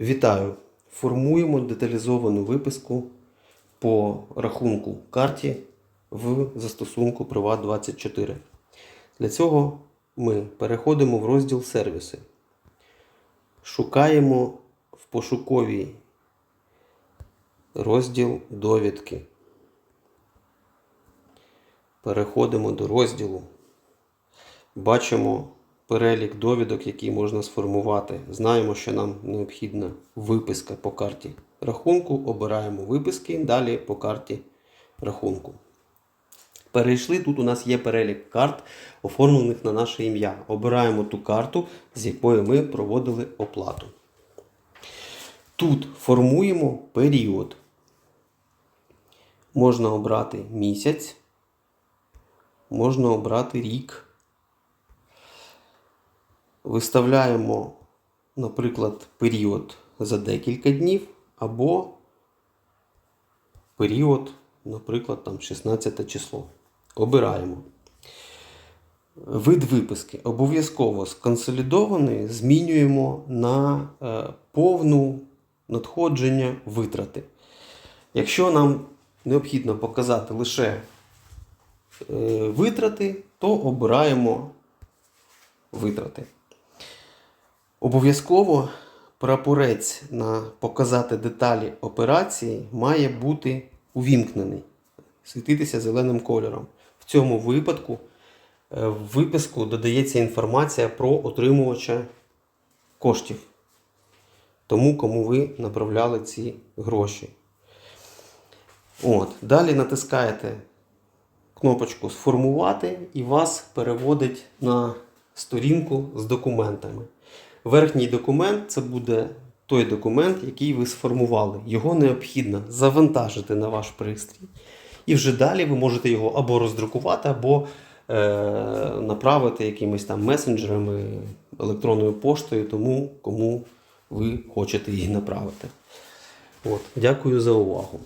Вітаю! Формуємо деталізовану виписку по рахунку карті в застосунку Privat24. Для цього ми переходимо в розділ сервіси. Шукаємо в пошуковій розділ довідки. Переходимо до розділу. Бачимо перелік довідок, які можна сформувати. Знаємо, що нам необхідна виписка по карті рахунку. Обираємо виписки, далі по карті рахунку. Перейшли, тут у нас є перелік карт, оформлених на наше ім'я. Обираємо ту карту, з якої ми проводили оплату. Тут формуємо період. Можна обрати місяць, можна обрати рік. Виставляємо, наприклад, період за декілька днів або період, наприклад, там 16 число. Обираємо. Вид виписки обов'язково сконсолідований змінюємо на е, повну надходження витрати. Якщо нам необхідно показати лише е, витрати, то обираємо витрати. Обов'язково прапорець на показати деталі операції має бути увімкнений, світитися зеленим кольором. В цьому випадку е, в виписку додається інформація про отримувача коштів, тому кому ви направляли ці гроші. От. Далі натискаєте кнопочку Сформувати і вас переводить на сторінку з документами. Верхній документ це буде той документ, який ви сформували. Його необхідно завантажити на ваш пристрій. І вже далі ви можете його або роздрукувати, або е, направити якимись там месенджерами, електронною поштою, тому кому ви хочете її направити. От. Дякую за увагу.